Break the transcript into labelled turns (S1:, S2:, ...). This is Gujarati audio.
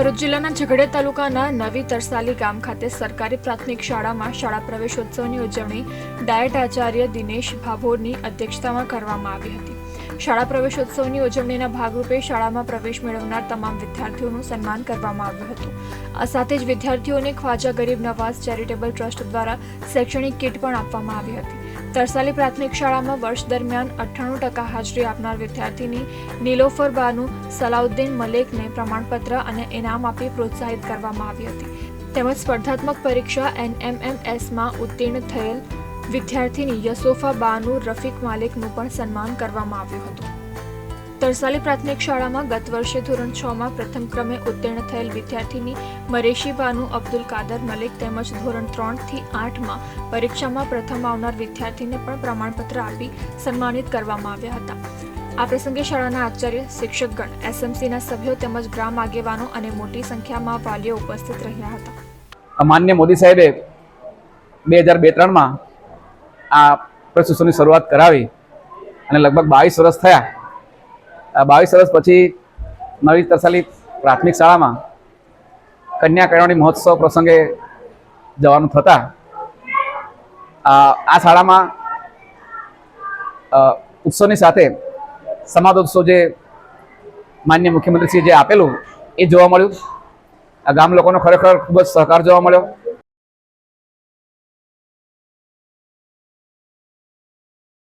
S1: ભરૂચ જિલ્લાના ઝઘડિયા તાલુકાના નવી તરસાલી ગામ ખાતે સરકારી પ્રાથમિક શાળામાં શાળા પ્રવેશોત્સવની ઉજવણી ડાયટ આચાર્ય દિનેશ ભાભોરની અધ્યક્ષતામાં કરવામાં આવી હતી. શાળા પ્રવેશોત્સવની ઉજવણીના ભાગરૂપે શાળામાં પ્રવેશ મેળવનાર તમામ વિદ્યાર્થીઓનું સન્માન કરવામાં આવ્યું હતું. આ સાથે જ વિદ્યાર્થીઓને ખ્વાજા ગરીબ નવાઝ ચેરિટેબલ ટ્રસ્ટ દ્વારા શૈક્ષણિક કીટ પણ આપવામાં આવી હતી. તરસાલી પ્રાથમિક શાળામાં વર્ષ દરમિયાન અઠ્ઠાણું ટકા હાજરી આપનાર વિદ્યાર્થીની નીલોફર બાનુ સલાઉદ્દીન મલેકને પ્રમાણપત્ર અને ઇનામ આપી પ્રોત્સાહિત કરવામાં આવી હતી. તેમજ સ્પર્ધાત્મક પરીક્ષા એનએમએમએસમાં ઉત્તીર્ણ થયેલ વિદ્યાર્થીની યસોફા બાનુ રફીક માલિકનું પણ સન્માન કરવામાં આવ્યું હતું. તરસાલી પ્રાથમિક શાળામાં ગત વર્ષે ધોરણ છ માં પ્રથમ ક્રમે ઉત્તીર્ણ થયેલ વિદ્યાર્થીની મરેશી બાનુ અબ્દુલ કાદર મલિક તેમજ ધોરણ ત્રણથી આઠમાં પરીક્ષામાં પ્રથમ આવનાર વિદ્યાર્થીને પણ પ્રમાણપત્ર આપી સન્માનિત કરવામાં આવ્યા હતા. આ પ્રસંગે શાળાના આચાર્ય, શિક્ષકગણ, એસએમસીના સભ્યો તેમજ ગ્રામ આગેવાનો અને મોટી સંખ્યામાં વાલીઓ ઉપસ્થિત રહ્યા હતા.
S2: માન્ય મોદી સાહેબે બે હજાર બે ત્રણમાં આ પ્રશિક્ષણની શરૂઆત કરાવી અને લગભગ બાવીસ વર્ષ થયા બાવીસ વર્ષ પછી નવી તરસાલી પ્રાથમિક શાળામાં કન્યા કેળવણી મહોત્સવ પ્રસંગે જવાનું થતાં, આ શાળામાં ઉત્સવની સાથે સમાધોત્સવ જે માન્ય મુખ્યમંત્રીશ્રીએ જે આપેલું એ જોવા મળ્યું. આ ગામ લોકોનો ખરેખર ખૂબ જ સહકાર જોવા મળ્યો.